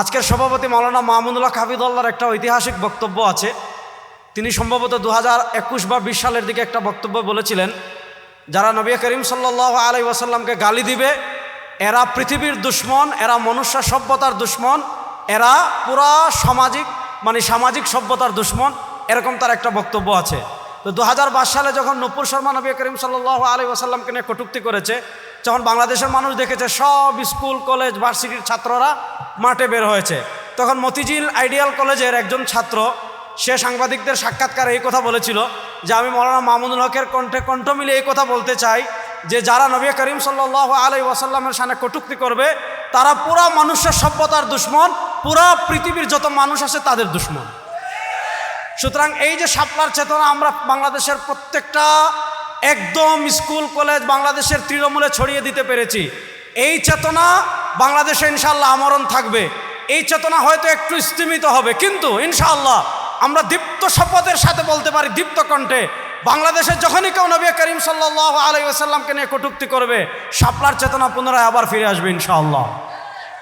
আজকের সভাপতি মাওলানা মাহমুদুল্লাহ হাফিদুল্লাহর একটা ঐতিহাসিক বক্তব্য আছে। তিনি সম্ভবত দু হাজার একুশ বা বিশ সালের দিকে একটা বক্তব্য বলেছিলেন, যারা নবী করিম সাল্লাহ আলাই ওয়াসাল্লামকে গালি দিবে, এরা পৃথিবীর দুশ্মন, এরা মনুষ্য সভ্যতার দুশ্মন, এরা পুরা সামাজিক মানে সামাজিক সভ্যতার দুশ্মন, এরকম তার একটা বক্তব্য আছে। তো দু সালে যখন নূপুর শর্মা নবী করিম সাল্লাহ আলী ওয়াসাল্লামকে নিয়ে কটুক্তি করেছে যখন বাংলাদেশের মানুষ দেখেছে সব স্কুল, কলেজ, ভার্সিটির ছাত্ররা মাঠে বের হয়েছে, তখন মতিঝিল আইডিয়াল কলেজের একজন ছাত্র, সে সাংবাদিকদের সাক্ষাৎকারে এই কথা বলেছিল যে, আমি মৌলানা মামুনুল হকের কণ্ঠে কণ্ঠ মিলে এই কথা বলতে চাই যে, যারা নবী করিম সাল্লাহ আলাই ওয়াসাল্লামের সামনে কটুক্তি করবে, তারা পুরা মানুষের সভ্যতার দুশ্মন, পুরা পৃথিবীর যত মানুষ আছে তাদের দুশ্মন। সুতরাং এই যে শাপলার চেতনা আমরা বাংলাদেশের প্রত্যেকটা একদম স্কুল, কলেজ বাংলাদেশের তৃণমূলে ছড়িয়ে দিতে পেরেছি। এই চেতনা বাংলাদেশে ইনশাল্লাহ আমরণ থাকবে। এই চেতনা হয়তো একটু স্তীমিত হবে, কিন্তু ইনশাআল্লাহ আমরা দীপ্ত শপথের সাথে বলতে পারি, দীপ্ত কণ্ঠে, বাংলাদেশে যখনই কেউ নবী করিম সাল্লাহ আলাই নিয়ে কটুক্তি করবে, শাপলার চেতনা পুনরায় আবার ফিরে আসবে ইনশাআল্লাহ।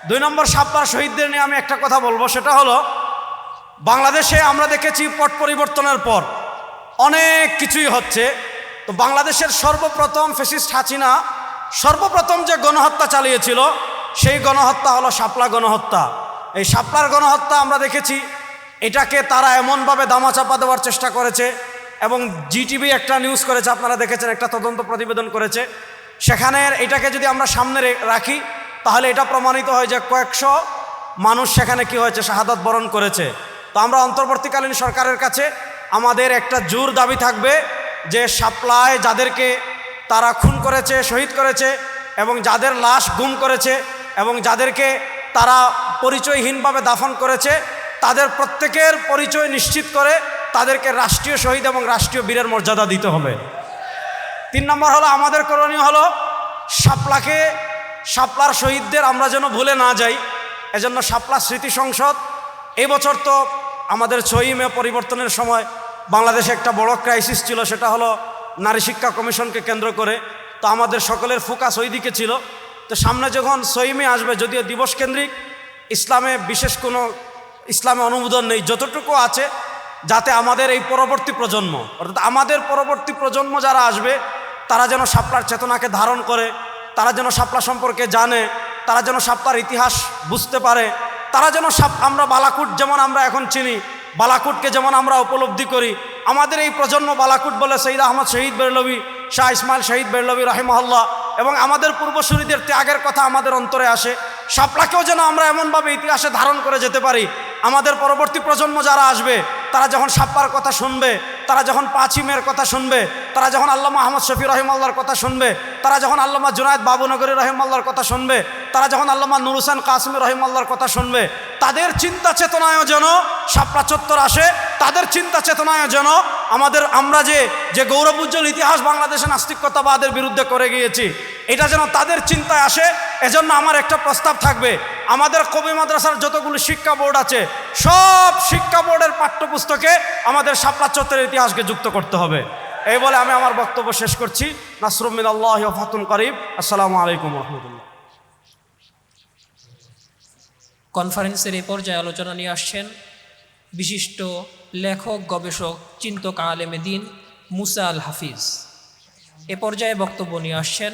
দুই নম্বর শাপলার শহীদদের নিয়ে আমি একটা কথা বলব, সেটা হলো, বাংলাদেশে আমরা দেখেছি পট পরিবর্তনের পর অনেক কিছুই হচ্ছে। তো বাংলাদেশের সর্বপ্রথম ফেসিস্ট হাসিনা সর্বপ্রথম যে গণহত্যা চালিয়েছিল, সেই গণহত্যা হলো শাপলা গণহত্যা। এই শাপলার গণহত্যা আমরা দেখেছি। এটাকে তারা এমনভাবে দামাচাপা দেওয়ার চেষ্টা করেছে এবং জিটিভি একটা নিউজ করেছে, আপনারা দেখেছেন, একটা তদন্ত প্রতিবেদন করেছে। সেখানে এটাকে যদি আমরা সামনে রাখি, তাহলে এটা প্রমাণিত হয় যে কয়েকশো মানুষ সেখানে কি হয়েছে, শাহাদত বরণ করেছে। তো আমরা অন্তর্বর্তীকালীন সরকারের কাছে আমাদের একটা জোর দাবি থাকবে যে সাপ্লায় যাদেরকে তারা খুন করেছে, শহীদ করেছে এবং যাদের লাশ গুম করেছে এবং যাদেরকে তারা পরিচয়হীনভাবে দাফন করেছে, তাদের প্রত্যেকের পরিচয় নিশ্চিত করে তাদেরকে রাষ্ট্রীয় শহীদ এবং রাষ্ট্রীয় বীরের মর্যাদা দিতে হবে। তিন নম্বর হলো, আমাদের করণীয় হলো শাপলাকে শাপলার শহীদদের আমরা যেন ভুলে না যাই। এজন্য শাপলা স্মৃতি সংসদ, এবছর তো আমাদের ছয়ই মে পরিবর্তনের সময় বাংলাদেশে একটা বড় ক্রাইসিস ছিল, সেটা হলো নারী শিক্ষা কমিশনকে কেন্দ্র করে। তো আমাদের সকলের ফোকাস ওই দিকে ছিল। তো সামনে যখন ছয়ই মে আসবে, যদিও দিবস কেন্দ্রিক, ইসলামে বিশেষ কোনো, ইসলামে অনুমোদন নেই, যতটুকু আছে, যাতে আমাদের এই পরবর্তী প্রজন্ম, অর্থাৎ আমাদের পরবর্তী প্রজন্ম যারা আসবে, তারা যেন শাপলার চেতনাকে ধারণ করে, তারা যেন শাপলা সম্পর্কে জানে, তারা যেন শাপলার ইতিহাস বুঝতে পারে, তারা যেন সাপ আমরা বালাকুট যেমন আমরা এখন চিনি বালাকুটকে যেমন আমরা উপলব্ধি করি, আমাদের এই প্রজন্ম বালাকুট বলে সঈদ আহমদ শহীদ বেরলবি, শাহ ইসমাইল শহীদ বেরলবি রাহিমহল্লা এবং আমাদের পূর্বসূরীদের ত্যাগের কথা আমাদের অন্তরে আসে। সাপলাকেও যেন আমরা এমনভাবে ইতিহাসে ধারণ করে যেতে পারি। আমাদের পরবর্তী প্রজন্ম যারা আসবে তারা যখন সাপ্পার কথা শুনবে, তারা যখন পাঁচিমের কথা শুনবে, তারা যখন আল্লামা আহমদ শফি রহিমাল্লার কথা শুনবে, তারা যখন আল্লামা জুনায়দ বাবুনগরী রহিমাল্লার কথা শুনবে, তারা যখন আল্লামা নুর হোসেন কাসমি রহিমাল্লার কথা শুনবে, তাদের চিন্তা চেতনায়ও যেন সাপড়া চত্বর আসে, তাদের চিন্তা চেতনায়ও যেন আমাদের আমরা যে যে গৌরবোজ্জ্বল ইতিহাস বাংলাদেশে নাস্তিকতাবাদের বিরুদ্ধে করে গিয়েছি এটা যেন তাদের চিন্তায় আসে, এজন্য আমার একটা প্রস্তাব থাকবে। আমাদের কবি মাদ্রাসার যতগুলো শিক্ষা বোর্ড আছে, সব শিক্ষা বোর্ডের পাঠ্যপুস্তকে আমাদের শাপলা চত্বরের ইতিহাসকে যুক্ত করতে হবে। এই বলে আমি আমার বক্তব্য শেষ করছি। নাসরুমিন আল্লাহ ফাতুন করিম। আসসালামু আলাইকুম রহমতুল্লাহ। কনফারেন্সের এ পর্যায়ে আলোচনা নিয়ে আসছেন বিশিষ্ট লেখক, গবেষক, চিন্তক আলেমে দিন মুসা আল হাফিজ। এ পর্যায়ে বক্তব্য নিয়ে আসছেন